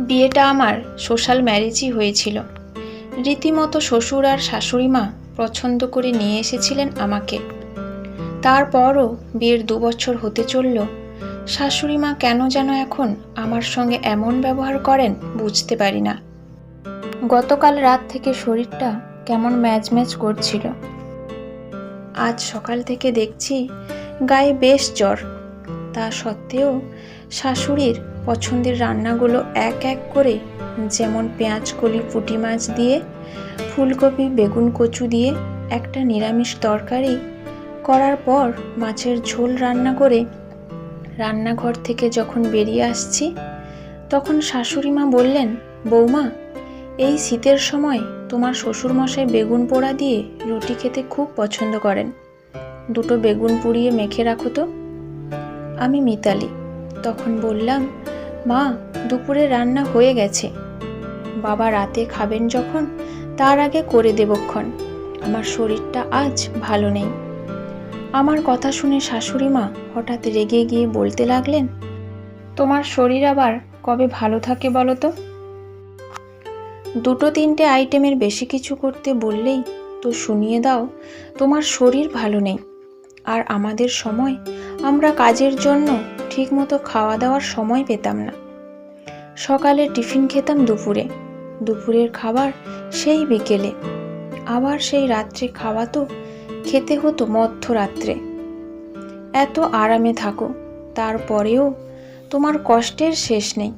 বিয়েটা আমার সোশ্যাল ম্যারেজই হয়েছিল। রীতিমতো শ্বশুর আর শাশুড়ি মা পছন্দ করে নিয়ে এসেছিলেন আমাকে। তারপরও বিয়ের দু বছর হতে চলল। শাশুড়ি মা কেন যেন এখন আমার সঙ্গে এমন ব্যবহার করেন বুঝতে পারি না। গতকাল রাত থেকে শরীরটা কেমন ম্যাচ ম্যাচ করছিল। আজ সকাল থেকে দেখছি গায়ে বেশ জ্বর। তা সত্ত্বেও শাশুড়ির পছন্দের রান্নাগুলো এক এক করে, যেমন পেঁয়াজ কলি, পুঁটি মাছ দিয়ে, ফুলকপি, বেগুন কচু দিয়ে একটা নিরামিষ তরকারি করার পর মাছের ঝোল রান্না করে রান্নাঘর থেকে যখন বেরিয়ে আসছি, তখন শাশুড়ি মা বললেন, বৌমা, এই শীতের সময় তোমার শ্বশুরমশাই বেগুন পোড়া দিয়ে রুটি খেতে খুব পছন্দ করেন। দুটো বেগুন পুড়িয়ে মেখে রাখো তো। আমি মিতালি। তখন বললাম মা, দুপুরে রান্না হয়ে গেছে। বাবা রাতে খাবেন যখন, তার আগে করে দেবক্ষণ। আমার শরীরটা আজ ভালো নেই। আমার কথা শুনে শাশুড়ি মা হঠাৎ রেগে গিয়ে বলতে লাগলেন, তোমার শরীর আবার কবে ভালো থাকে বলো তো? দুটো তিনটে আইটেমের বেশি কিছু করতে বললেই তো শুনিয়ে দাও, তোমার শরীর ভালো নেই। আর আমাদের সময়? আমরা কাজের জন্য ঠিকমতো খাওয়া দাওয়ার সময় পেতাম না। সকালে টিফিন খেতাম দুপুরে। দুপুরের খাবার সেই বিকেলে। আবার সেই রাত্রে খাওয়া তো খেতে হতো মধ্যরাত্রে। এত আরামে থাকো, তারপরেও তোমার কষ্টের শেষ নেই।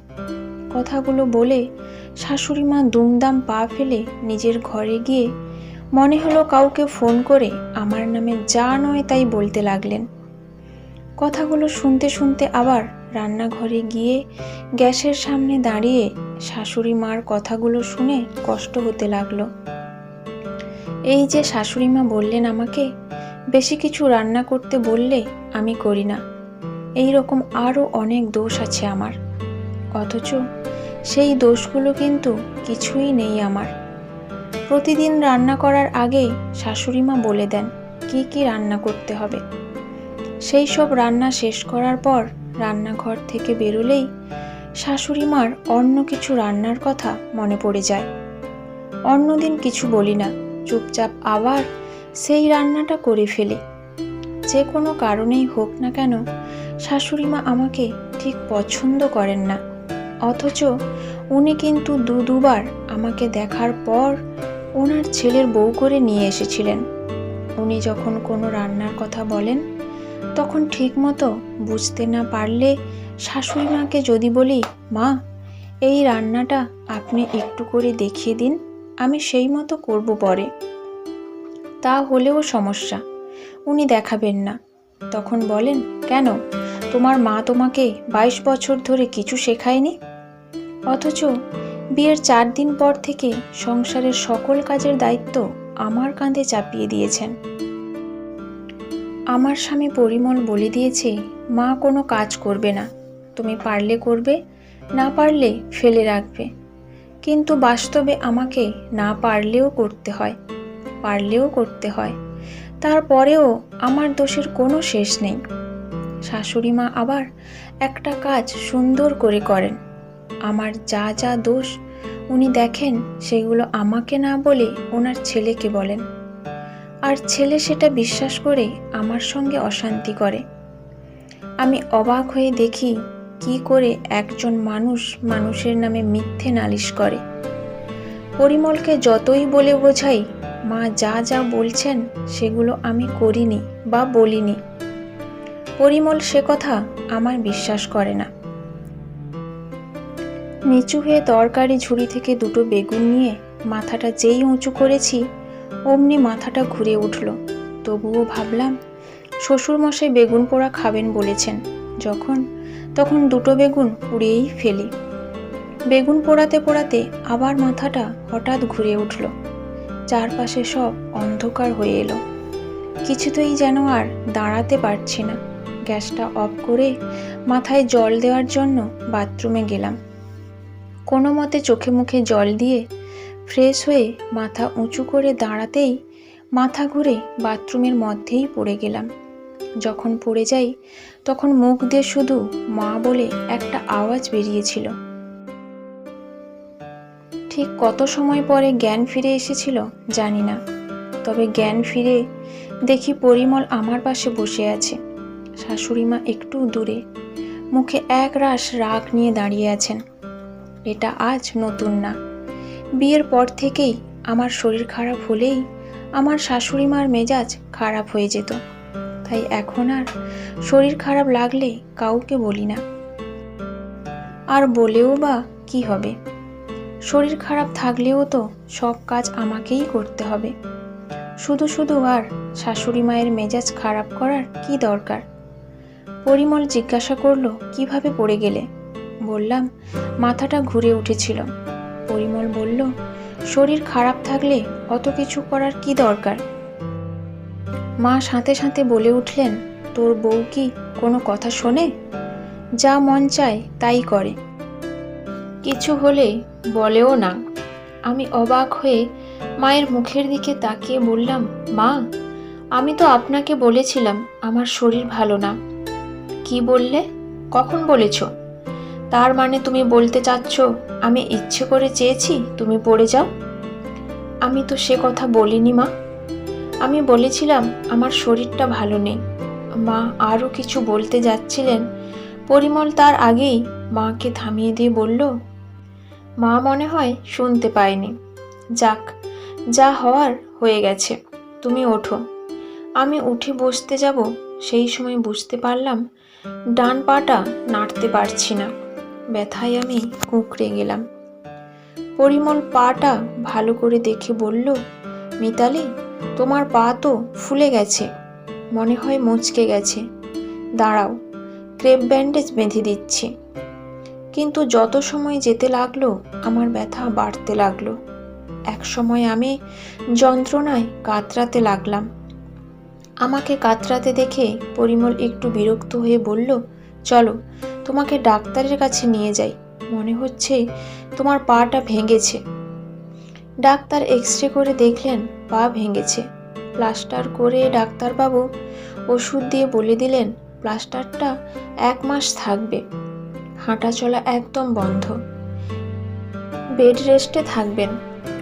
কথাগুলো বলে শাশুড়ি মা দুমদাম পা ফেলে নিজের ঘরে গিয়ে মনে হলো কাউকে ফোন করে আমার নামে যা নয় তাই বলতে লাগলেন। কথাগুলো শুনতে শুনতে আবার রান্নাঘরে গিয়ে গ্যাসের সামনে দাঁড়িয়ে শাশুড়ি মার কথাগুলো শুনে কষ্ট হতে লাগল। এই যে শাশুড়ি মা বললেন আমাকে, বেশি কিছু রান্না করতে বললে আমি করি না। এই রকম আরও অনেক দোষ আছে আমার। অথচ সেই দোষগুলো কিন্তু কিছুই নেই আমার। প্রতিদিন রান্না করার আগেই শাশুড়িমা বলে দেন, কি কি রান্না করতে হবে? সেই সব রান্না শেষ করার পর রান্নাঘর থেকে বেরোলেই শাশুড়ি মার অন্য কিছু রান্নার কথা মনে পড়ে যায়। অন্যদিন কিছু বলি না, চুপচাপ আবার সেই রান্নাটা করে ফেলি। যে কোনো কারণেই হোক না কেন শাশুড়িমা আমাকে ঠিক পছন্দ করেন না। অথচ উনি কিন্তু দু দুবার আমাকে দেখার পর ওনার ছেলের বউ করে নিয়ে এসেছিলেন। উনি যখন কোনো রান্নার কথা বলেন, তখন ঠিকমতো বুঝতে না পারলে শাশুড়ি মাকে যদি বলি, মা, এই রান্নাটা আপনি একটু করে দেখিয়ে দিন, আমি সেই মতো করব পরে। তা হলেও সমস্যা, উনি দেখাবেন না। তখন বলেন, কেন? তোমার মা তোমাকে বাইশ বছর ধরে কিছু শেখায়নি? অথচ বিয়ের চার দিন পর থেকে সংসারের সকল কাজের দায়িত্ব আমার কাঁধে চাপিয়ে দিয়েছেন। আমার স্বামী পরিমল বলে দিয়েছে, মা, কোনো কাজ করবে না। তুমি পারলে করবে, না পারলে ফেলে রাখবে। কিন্তু বাস্তবে আমাকে না পারলেও করতে হয়, পারলেও করতে হয়। তারপরেও আমার দোষের কোনো শেষ নেই। শাশুড়ি মা আবার একটা কাজ সুন্দর করে করেন। আমার যা যা দোষ, উনি দেখেন সেগুলো আমাকে না বলে ওনার ছেলেকে বলেন। আর ছেলে সেটা বিশ্বাস করে আমার সঙ্গে অশান্তি করে। আমি অবাক হয়ে দেখি কি করে একজন মানুষ মানুষের নামে মিথ্যে নালিশ করে। পরিমলকে যতই বলে বোঝাই, মা যা যা বলছেন সেগুলো আমি করিনি বা বলিনি। পরিমল সে কথা আমার বিশ্বাস করে না। নিচু হয়ে তরকারি ঝুড়ি থেকে দুটো বেগুন নিয়ে মাথাটা যেই উঁচু করেছি, অমনি মাথাটা ঘুরে উঠল। তবুও ভাবলাম, শ্বশুরমশাই বেগুন পোড়া খাবেন বলেছেন। যখন, তখন দুটো বেগুন পুড়িয়েই ফেলি। বেগুন পোড়াতে পোড়াতে আবার মাথাটা হঠাৎ ঘুরে উঠল। চারপাশে সব অন্ধকার হয়ে এলো। কিছুতেই যেন আর দাঁড়াতে পারছি না। গ্যাসটা অফ করে মাথায় জল দেওয়ার জন্য বাথরুমে গেলাম। কোনো মতে চোখে মুখে জল দিয়ে ফ্রেশ হয়ে মাথা উঁচু করে দাঁড়াতেই মাথা ঘুরে বাথরুমের মধ্যেই পড়ে গেলাম। যখন পড়ে যাই, তখন মুখ দিয়ে শুধু মা বলে একটা আওয়াজ বেরিয়েছিল। ঠিক কত সময় পরে জ্ঞান ফিরে এসেছিল জানি না, তবে জ্ঞান ফিরে দেখি পরিমল আমার পাশে বসে আছে। শাশুড়িমা একটু দূরে, মুখে এক রাশ রাগ নিয়ে দাঁড়িয়ে আছেন। এটা আজ নতুন না। বিয়ের পর থেকেই আমার শরীর খারাপ হলেই আমার শাশুড়ি মার মেজাজ খারাপ হয়ে যেত। তাই এখন আর শরীর খারাপ লাগলে কাউকে বলি না। আর বলেও বা কি হবে? শরীর খারাপ থাকলেও তো সব কাজ আমাকেই করতে হবে। শুধু শুধু আর শাশুড়ি মায়ের মেজাজ খারাপ করার কি দরকার? পরিমল জিজ্ঞাসা করল, কীভাবে পড়ে গেলে? বললাম, মাথাটা ঘুরে উঠেছিল। পরিমল বলল, শরীর খারাপ থাকলে অত কিছু করার কি দরকার? মা সাথে সাথে বলে উঠলেন, তোর বউ কি কোনো কথা শোনে? যা মন চায় তাই করে। কিছু হলে বলেও না। আমি অবাক হয়ে মায়ের মুখের দিকে তাকিয়ে বললাম, মা, আমি তো আপনাকে বলেছিলাম, আমার শরীর ভালো না। কি বললে? কখন বলেছ? তার মানে তুমি বলতে চাচ্ছ, আমি ইচ্ছে করে চেয়েছি, তুমি পড়ে যাও? আমি তো সে কথা বলিনি, মা। আমি বলেছিলাম, আমার শরীরটা ভালো নেই। মা আরও কিছু বলতে যাচ্ছিলেন। পরিমল তার আগেই মাকে থামিয়ে দিয়ে বলল, মা মনে হয় শুনতে পায়নি। যাক, যা হওয়ার হয়ে গেছে, তুমি ওঠো। আমি উঠে বসতে যাব, সেই সময় বুঝতে পারলাম, ডান পাটা নাড়তে পারছি না। ব্যথায় আমি কুঁকড়ে গেলাম। পরিমল পাটা ভালো করে দেখে বলল, মিতালি, তোমার পা তো ফুলে গেছে, মনে হয় মুচকে গেছে। দাঁড়াও, ক্রেপ ব্যান্ডেজ বেঁধে দিচ্ছি। কিন্তু যত সময় যেতে লাগল, আমার ব্যথা বাড়তে লাগল। এক সময় আমি যন্ত্রণায় কাতরাতে লাগলাম। আমাকে কাতরাতে দেখে পরিমল একটু বিরক্ত হয়ে বলল, চলো তোমাকে ডাক্তারের কাছে নিয়ে যাই। মনে হচ্ছে তোমার পাটা ভেঙেছে। ডাক্তার এক্স রে করে দেখলেন, পা ভেঙেছে। প্লাস্টার করে ডাক্তারবাবু ওষুধ দিয়ে বলে দিলেন, প্লাস্টারটা এক মাস থাকবে। হাঁটা চলা একদম বন্ধ। বেড রেস্টে থাকবেন।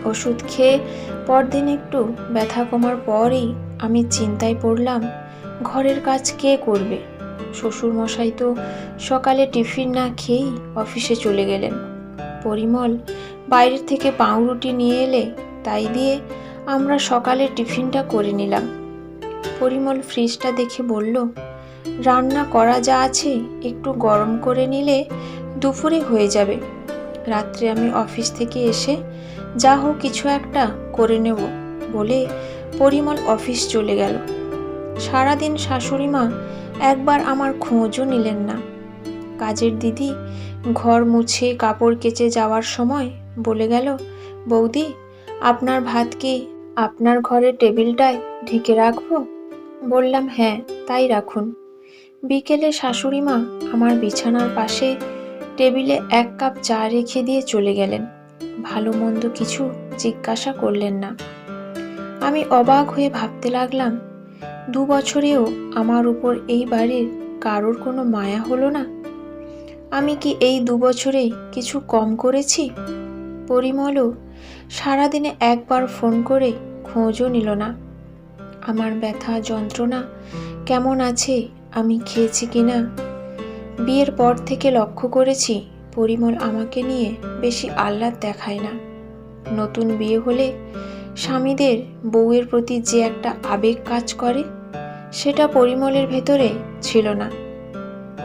ওষুধ খেয়ে পরদিন একটু ব্যথা কমার পরই আমি চিন্তায় পড়লাম, ঘরের কাজ কে করবে? শ্বশুর মশাই তো সকালে টিফিন না খেয়েই অফিসে চলে গেলেন। পরিমল বাইরের থেকে পাউরুটি নিয়ে এলে তাই দিয়ে আমরা সকালে টিফিনটা করে নিলাম। পরিমল ফ্রিজটা দেখে বলল, রান্না করা যা আছে একটু গরম করে নিলে দুপুরে হয়ে যাবে। রাত্রে আমি অফিস থেকে এসে যা হোক কিছু একটা করে নেব বলে পরিমল অফিস চলে গেল। সারাদিন শাশুড়ি মা একবার আমার খোঁজও নিলেন না। কাজের দিদি ঘর মুছে কাপড় কেচে যাওয়ার সময় বলে গেল, বৌদি, আপনার ভাত কি আপনার ঘরের টেবিলটায় ঢেকে রাখব? বললাম হ্যাঁ তাই রাখুন। বিকেলে শাশুড়ি মা আমার বিছানার পাশে টেবিলে এক কাপ চা রেখে দিয়ে চলে গেলেন। ভালো মন্দ কিছু জিজ্ঞাসা করলেন না। আমি অবাক হয়ে ভাবতে লাগলাম দু বছরেও আমার উপর এই বাড়ির কারোর কোনো মায়া হলো না? আমি কি এই দু বছরে কিছু কম করেছি? পরিমলও সারাদিনে একবার ফোন করে খোঁজও নিল না। আমার ব্যথা যন্ত্রণা কেমন আছে, আমি খেয়েছি কি না? বিয়ের পর থেকে লক্ষ্য করেছি, পরিমল আমাকে নিয়ে বেশি আহ্লাদ দেখায় না। নতুন বিয়ে হলে স্বামীদের বউয়ের প্রতি যে একটা আবেগ কাজ করে, সেটা পরিমলের ভেতরে ছিল না।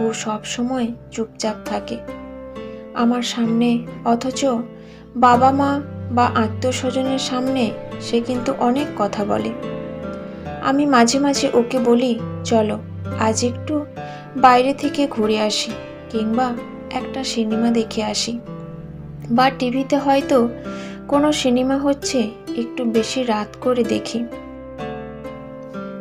ও সব সময় চুপচাপ থাকে। আমার সামনে, অথচ বাবা মা বা আত্মীয় স্বজনের সামনে সে কিন্তু অনেক কথা বলে। আমি মাঝে মাঝে ওকে বলি, চলো, আজ একটু বাইরে থেকে ঘুরে আসি কিংবা একটা সিনেমা দেখে আসি। বা টিভিতে হয়তো কোনো সিনেমা হচ্ছে একটু বেশি রাত করে দেখি।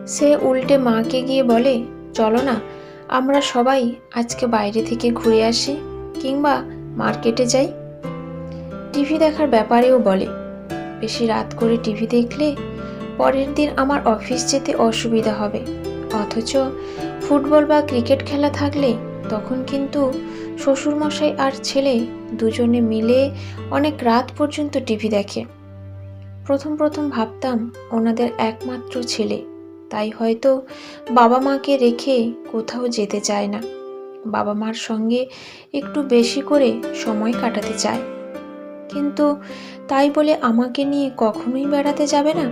সে উল্টে মাকে গিয়ে বলে, চলো না, আমরা সবাই আজকে বাইরে থেকে ঘুরে আসি কিংবা মার্কেটে যাই। টিভি দেখার ব্যাপারেও বলে, বেশি রাত করে টিভি দেখলে পরের দিন আমার অফিস যেতে অসুবিধা হবে। অথচ ফুটবল বা ক্রিকেট খেলা থাকলে তখন কিন্তু শ্বশুরমশাই আর ছেলে দুজনে মিলে অনেক রাত পর্যন্ত টিভি দেখে। প্রথম প্রথম ভাবতাম ওনাদের একমাত্র ছেলে। তাই হয়তো বাবা মাকে রেখে কোথাও যেতে চায় না। বাবা মার সঙ্গে একটু বেশি করে সময় কাটাতে চায়। কিন্তু তাই বলে আমাকে নিয়ে কখনোই বেড়াতে যাবে না?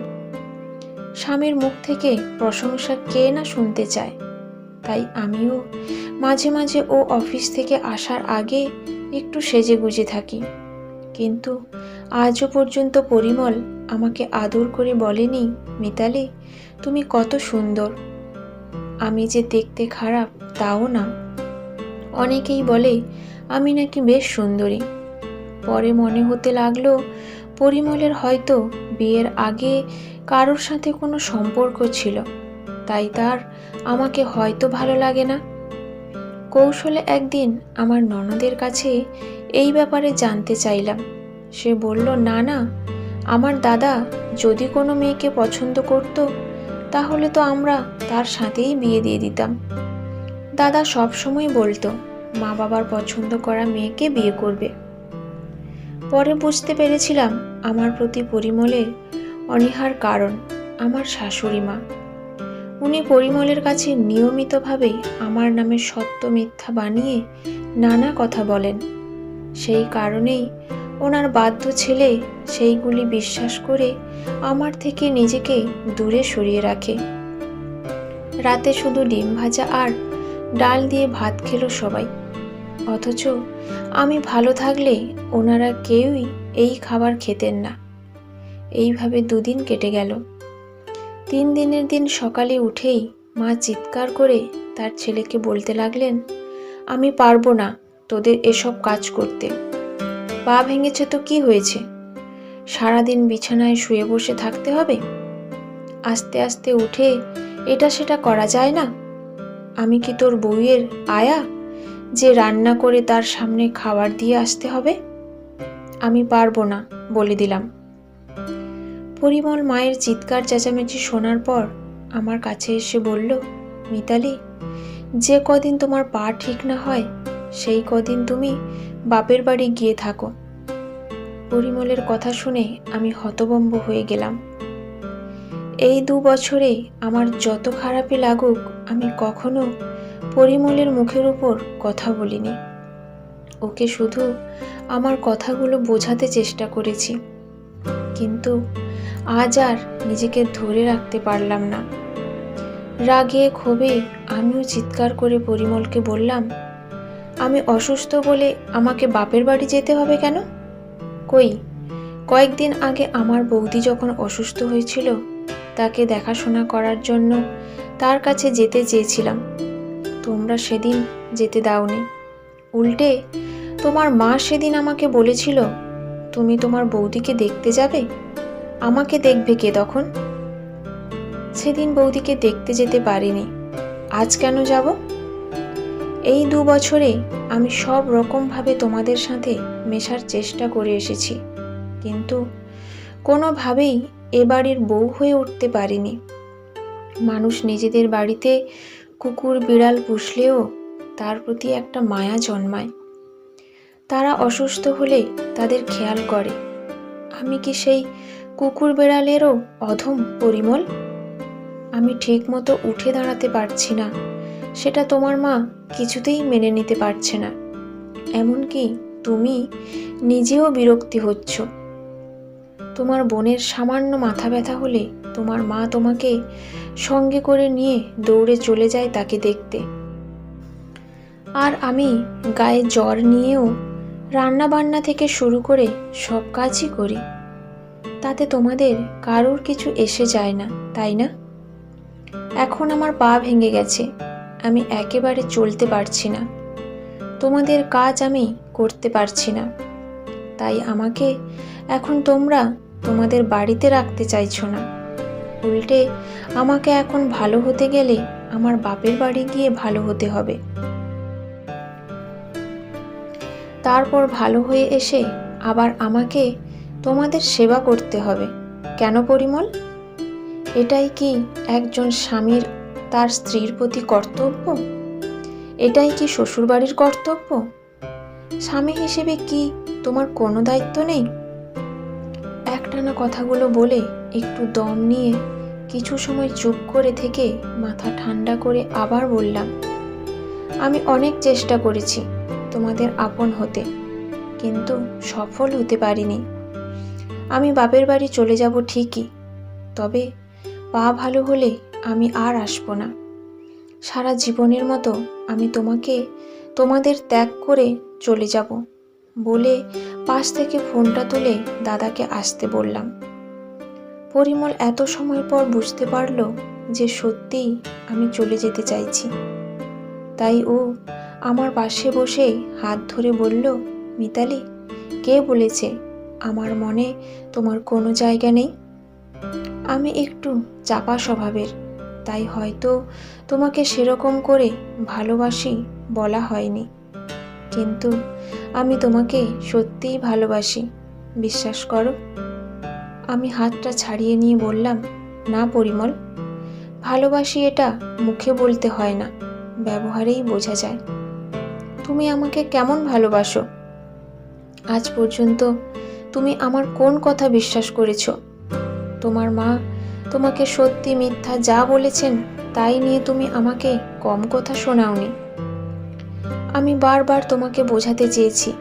স্বামীর মুখ থেকে প্রশংসা কে না শুনতে চায়? তাই আমিও মাঝে মাঝে ও অফিস থেকে আসার আগে একটু সেজে গুজে থাকি। কিন্তু আজও পর্যন্ত পরিমল আমাকে আদর করে বলেনি, মিতালি? তুমি কত সুন্দর। আমি যে দেখতে খারাপ, তাও না। অনেকেই বলে, আমি নাকি বেশ সুন্দরী। পরে মনে হতে লাগল, পরিমলের হয়তো বিয়ের আগে কারোর সাথে কোনো সম্পর্ক ছিল। তাই তার আমাকে হয়তো ভালো লাগে না। কৌশলে একদিন আমার ননদের কাছে এই ব্যাপারে জানতে চাইলাম। সে বলল না না আমার দাদা যদি কোনো মেয়েকে পছন্দ করত, তাহলে তো আমরা তার সাথেই বিয়ে দিয়ে দিতাম। দাদা সবসময় বলতো, মা বাবার পছন্দ করা মেয়েকে বিয়ে করবে। পরে বুঝতে পেরেছিলাম আমার প্রতি পরিমলের অনীহার কারণ আমার শাশুড়ি মা। উনি পরিমলের কাছে নিয়মিতভাবে আমার নামে সত্য মিথ্যা বানিয়ে নানা কথা বলেন। সেই কারণেই ওনার বাধ্য ছেলে সেইগুলি বিশ্বাস করে আমার থেকে নিজেকে দূরে সরিয়ে রাখে। রাতে শুধু ডিম ভাজা আর ডাল দিয়ে ভাত খেলো সবাই। অথচ আমি ভালো থাকলে ওনারা কেউই এই খাবার খেতেন না। এইভাবে দুদিন কেটে গেল। তিন দিনের দিন সকালে উঠেই মা চিৎকার করে তার ছেলেকে বলতে লাগলেন, আমি পারব না তোদের এসব কাজ করতে। পা ভেঙেছে তো কি হয়েছে? সারাদিন বিছানায় শুয়ে বসে থাকতে হবে? আস্তে আস্তে উঠে এটা সেটা করা যায় না? আমি কি তোর বউয়ের আয়া যে রান্না করে তার সামনে খাবার দিয়ে আসতে হবে? আমি পারব না, বলে দিলাম। পরিমল মায়ের চিৎকার চেঁচামেচি শোনার পর আমার কাছে এসে বলল, মিতালি, যে কদিন তোমার পা ঠিক না হয় সেই কদিন তুমি বাপের বাড়ি গিয়ে থাকো। পরিমলের কথা শুনে আমি হতবম্ব হয়ে গেলাম। এই দু বছরে আমার যত খারাপই লাগুক, আমি কখনো পরিমলের মুখের উপর কথা বলিনি। ওকে শুধু আমার কথাগুলো বোঝাতে চেষ্টা করেছি। কিন্তু আজ আর নিজেকে ধরে রাখতে পারলাম না। রাগে ক্ষোভে আমিও চিৎকার করে পরিমলকে বললাম আমি অসুস্থ বলে আমাকে বাপের বাড়ি যেতে হবে কেন? কই? কয়েকদিন আগে আমার বৌদি যখন অসুস্থ হয়েছিল, তাকে দেখাশোনা করার জন্য তার কাছে যেতে চেয়েছিলাম। তোমরা সেদিন যেতে দাওনি। উল্টে, তোমার মা সেদিন আমাকে বলেছিল, তুমি তোমার বৌদিকে দেখতে যাবে? আমাকে দেখবে কে তখন? সেদিন বৌদিকে দেখতে যেতে পারিনি। আজ কেন যাব? এই দু বছরে আমি সব রকমভাবে তোমাদের সাথে মেশার চেষ্টা করে এসেছি। কিন্তু কোনোভাবেই এ বাড়ির বউ হয়ে উঠতে পারিনি। মানুষ নিজেদের বাড়িতে কুকুর, বিড়াল পুষলেও তার প্রতি একটা মায়া জন্মায়। তারা অসুস্থ হলে তাদের খেয়াল করে। আমি কি সেই কুকুর, বেড়ালেরও অধম পরিমল? আমি ঠিকমতো উঠে দাঁড়াতে পারছি না। সেটা তোমার মা কিছুতেই মেনে নিতে পারছে না। এমনকি তুমি নিজেও বিরক্তি হচ্ছ। তোমার বোনের সামান্য মাথা ব্যথা হলে তোমার মা তোমাকে সঙ্গে করে নিয়ে দৌড়ে চলে যায় তাকে দেখতে। আর আমি গায়ে জ্বর নিয়েও রান্না বান্না থেকে শুরু করে সব কাজই করি। তাতে তোমাদের কারোর কিছু এসে যায় না, তাই না? এখন আমার পা ভেঙে গেছে। আমি একেবারে চলতে পারছি না। তোমাদের কাজ আমি করতে পারছি না। তাই আমাকে এখন তোমরা তোমাদের বাড়িতে রাখতে চাইছো না। উল্টে আমাকে এখন ভালো হতে গেলে আমার বাপের বাড়ি গিয়ে ভালো হতে হবে। তারপর ভালো হয়ে এসে আবার আমাকে তোমাদের সেবা করতে হবে। কেন পরিমল? এটাই কি একজন স্বামীর তার স্ত্রীর প্রতি কর্তব্য? এটাই কি শ্বশুরবাড়ির কর্তব্য? স্বামী হিসেবে কি তোমার কোনো দায়িত্ব নেই? একটানা কথাগুলো বলে একটু দম নিয়ে কিছু সময় চুপ করে থেকে মাথা ঠান্ডা করে আবার বললাম, আমি অনেক চেষ্টা করেছি তোমাদের আপন হতে, কিন্তু সফল হতে পারিনি। আমি বাপের বাড়ি চলে যাব ঠিকই, তবে পা ভালো হলে আমি আর আসব না। সারা জীবনের মতো আমি তোমাকে, তোমাদের ত্যাগ করে চলে যাব বলে পাশ থেকে ফোনটা তুলে দাদাকে আসতে বললাম। পরিমল এত সময় পর বুঝতে পারল যে সত্যিই আমি চলে যেতে চাইছি। তাই ও আমার পাশে বসে হাত ধরে বলল, মিতালি, কে বলেছে আমার মনে তোমার কোনো জায়গা নেই? আমি একটু চাপা স্বভাবের তাই হয়তো তোমাকে সেরকম করে ভালোবাসি বলা হয়নি। কিন্তু আমি তোমাকে সত্যিই ভালোবাসি, বিশ্বাস করো। আমি হাতটা ছাড়িয়ে নিয়ে বললাম, না পরিমল, ভালোবাসি এটা মুখে বলতে হয় না, ব্যবহারেই বোঝা যায়। তুমি আমাকে কেমন ভালোবাসো? আজ পর্যন্ত তুমি আমার কোন কথা বিশ্বাস করেছ? তোমার মা তোমাকে সত্যি মিথ্যা যা বলেছেন, তাই নিয়ে তুমি আমাকে কম কথা শোনাওনি। আমি বারবার তোমাকে বোঝাতে চেয়েছি।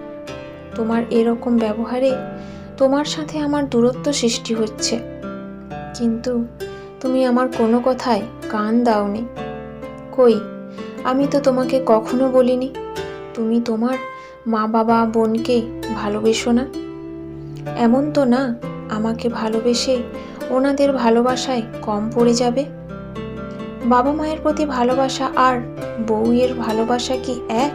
তোমার এরকম ব্যবহারে তোমার সাথে আমার দূরত্ব সৃষ্টি হচ্ছে। কিন্তু তুমি আমার কোনো কথায় কান দাওনি। কই, আমি তো তোমাকে কখনো বলিনি। তুমি তোমার মা বাবা বোনকে ভালোবেসো না। এমন তো না, আমাকে ভালোবেসে ওনাদের ভালোবাসায় কম পড়ে যাবে? বাবা মায়ের প্রতি ভালোবাসা আর বউয়ের ভালোবাসা কি এক?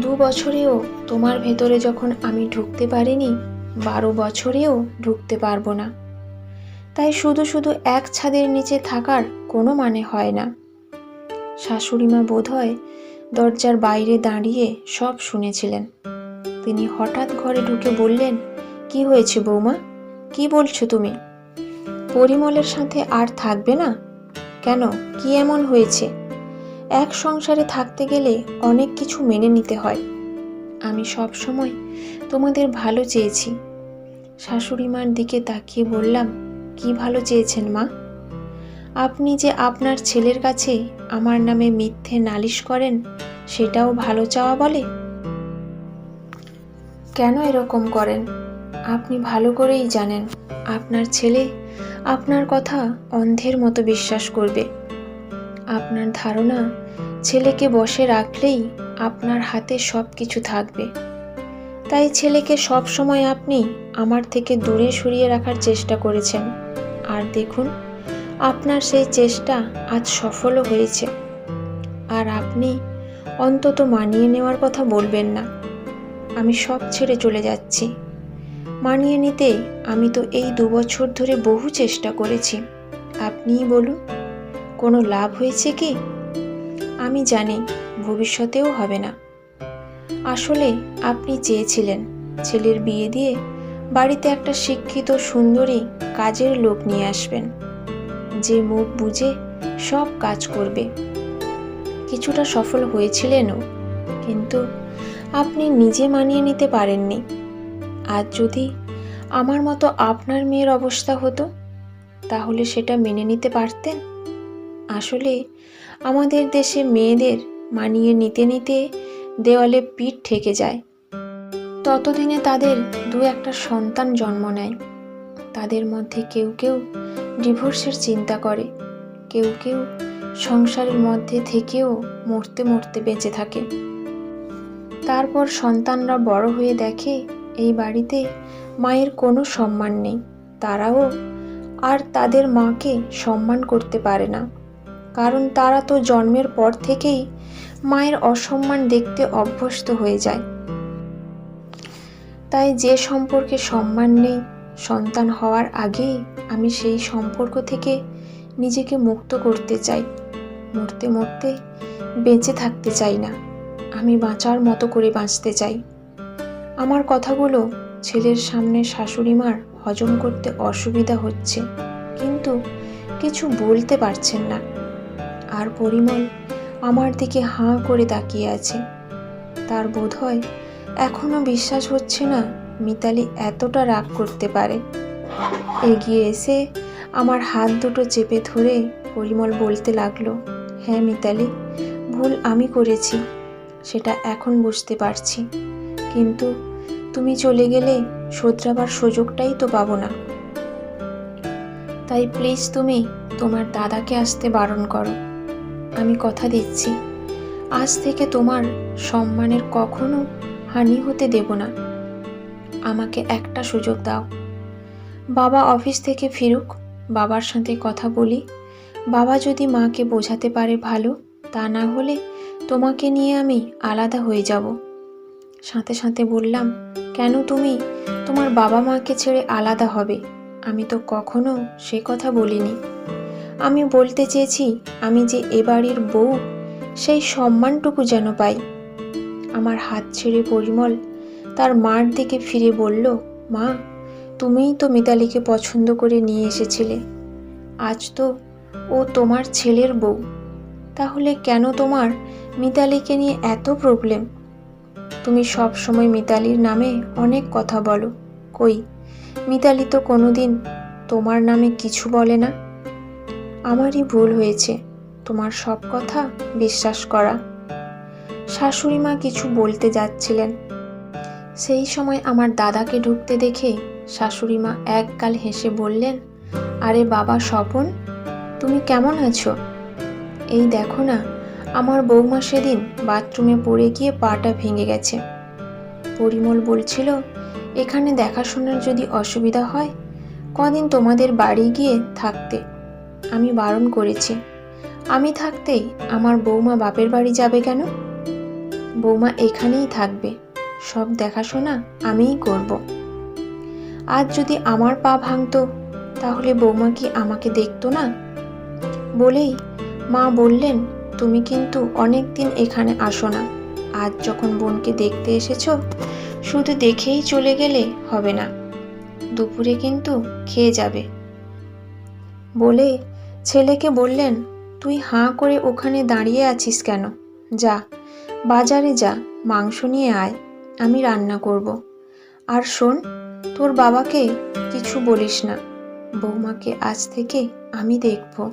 দু বছরেও তোমার ভেতরে যখন আমি ঢুকতে পারিনি, বারো বছরেও ঢুকতে পারব না। তাই শুধু শুধু এক ছাদের নিচে থাকার কোনো মানে হয় না। শাশুড়িমা বোধহয় দরজার বাইরে দাঁড়িয়ে সব শুনেছিলেন। তিনি হঠাৎ ঘরে ঢুকে বললেন, কি হয়েছে বৌমা? কি বলছো তুমি? পরিমলের সাথে আর থাকবে না? কেন? কি এমন হয়েছে? এক সংসারে থাকতে গেলে অনেক কিছু মেনে নিতে হয়। আমি সব সময় তোমাদের ভালো চেয়েছি। শাশুড়িমার দিকে তাকিয়ে বললাম, কি ভালো চেয়েছেন মা? আপনি যে আপনার ছেলের কাছে আমার নামে মিথ্যে নালিশ করেন, সেটাও ভালো চাওয়া বলে? কেন এরকম করেন? আপনি ভালো করেই জানেন, আপনার ছেলে আপনার কথা অন্ধের মতো বিশ্বাস করবে। আপনার ধারণা ছেলেকে বসে রাখলেই আপনার হাতে সব কিছু থাকবে। তাই ছেলেকে সব সময় আপনি আমার থেকে দূরে সরিয়ে রাখার চেষ্টা করেছেন। আর দেখুন, আপনার সেই চেষ্টা আজ সফলও হয়েছে। আর আপনি অন্তত মানিয়ে নেওয়ার কথা বলবেন না। আমি সব ছেড়ে চলে যাচ্ছি। মানিয়ে নিতে আমি তো এই দু বছর ধরে বহু চেষ্টা করেছি। আপনিই বলুন, কোনো লাভ হয়েছে কি? আমি জানি ভবিষ্যতেও হবে না। আসলে আপনি চেয়েছিলেন ছেলের বিয়ে দিয়ে বাড়িতে একটা শিক্ষিত, সুন্দরী কাজের লোক নিয়ে আসবেন। যে মুখ বুঝে সব কাজ করবে। কিছুটা সফল হয়েছিলেনও, কিন্তু আপনি নিজে মানিয়ে নিতে পারেননি। আজ যদি আমার মতো আপনার মেয়ের অবস্থা হতো, তাহলে সেটা মেনে নিতে পারতেন? আসলে আমাদের দেশে মেয়েদের মানিয়ে নিতে নিতে দেওয়ালে পিঠ ঠেকে যায়। ততদিনে তাদের দু একটা সন্তান জন্ম নেয়। তাদের মধ্যে কেউ কেউ ডিভোর্সের চিন্তা করে। কেউ কেউ সংসারের মধ্যে থেকেও মরতে মরতে বেঁচে থাকে। তারপর সন্তানরা বড় হয়ে দেখে এই বাড়িতে মায়ের কোনো সম্মান নেই। তারাও আর তাদের মাকে সম্মান করতে পারে না। কারণ তারা তো জন্মের পর থেকেই মায়ের অসম্মান দেখতে অভ্যস্ত হয়ে যায়। তাই যে সম্পর্কে সম্মান নেই, সন্তান হওয়ার আগেই আমি সেই সম্পর্ক থেকে নিজেকে মুক্ত করতে চাই। মরতে মরতে বেঁচে থাকতে চাই না। আমি বাঁচার মতো করে বাঁচতে চাই। আমার কথাগুলো ছেলের সামনে শাশুড়ি মার হজম করতে অসুবিধা হচ্ছে, কিন্তু কিছু বলতে পারছেন না। আর পরিমল আমার দিকে হাঁ করে তাকিয়ে আছে। তার বোধ হয় এখনও বিশ্বাস হচ্ছে না মিতালি এতটা রাগ করতে পারে। এগিয়ে এসে আমার হাত দুটো চেপে ধরে পরিমল বলতে লাগল হ্যাঁ মিতালি, ভুল আমি করেছি, সেটা এখন বুঝতে পারছি। কিন্তু তুমি চলে গেলে শোধরাবার সুযোগটাই তো পাবো না। তাই প্লিজ তুমি তোমার দাদাকে আসতে বারণ করো। আমি কথা দিচ্ছি। আজ থেকে তোমার সম্মানের কখনো হানি হতে দেব না। আমাকে একটা সুযোগ দাও। বাবা অফিস থেকে ফিরুক, বাবার সাথে কথা বলি। বাবা যদি মাকে বোঝাতে পারে ভালো, তা না হলে তোমাকে নিয়ে আমি আলাদা হয়ে যাব। সাথে সাথে বললাম, কেন তুমি? তোমার বাবা মাকে ছেড়ে আলাদা হবে। আমি তো কখনো সে কথা বলিনি। আমি বলতে চেয়েছি, আমি যে এ বাড়ির বউ, সেই সম্মানটুকু যেন পাই। আমার হাত ছেড়ে পরিমল তার মার দিকে ফিরে বলল, মা, তুমিই তো মিতালিকে পছন্দ করে নিয়ে এসেছিলে। আজ তো ও তোমার ছেলের বউ। তাহলে কেন তোমার মিতালিকে নিয়ে এত প্রবলেম? তুমি সব সময় মিতালির নামে অনেক কথা বলো। কই? মিতালি তো কোনোদিন তোমার নামে কিছু বলে না। আমারই ভুল হয়েছে। তোমার সব কথা বিশ্বাস করা। শাশুড়ি মা কিছু বলতে যাচ্ছিলেন। সেই সময় আমার দাদাকে ঢুকতে দেখে শাশুড়ি মা একগাল হেসে বললেন, আরে বাবা স্বপন, তুমি কেমন আছো? এই দেখো না আমার বৌমা সেদিন বাথরুমে পড়ে গিয়ে পাটা ভেঙে গেছে। পরিমল বলছিল, এখানে দেখাশোনার যদি অসুবিধা হয়, কদিন তোমাদের বাড়ি গিয়ে থাকতে। আমি বারণ করেছি। আমি থাকতেই আমার বৌমা বাপের বাড়ি যাবে কেন? বৌমা এখানেই থাকবে। সব দেখাশোনা আমিই করব। আজ যদি আমার পা ভাঙতো, তাহলে বৌমা কি আমাকে দেখতো না? বলেই মা বললেন তুমি কিন্তু অনেক দিন এখানে আসো না। আজ যখন বোনকে দেখতে এসেছ, শুধু দেখেই চলে গেলে হবে না। দুপুরে কিন্তু খেয়ে যাবে। বলে ছেলেকে বললেন, তুই হাঁ করে ওখানে দাঁড়িয়ে আছিস কেন? যা, বাজারে যা, মাংস নিয়ে আয়, আমি রান্না করব। আর শোন, তোর বাবাকে কিছু বলিস না। বৌমাকে আজ থেকে আমি দেখব।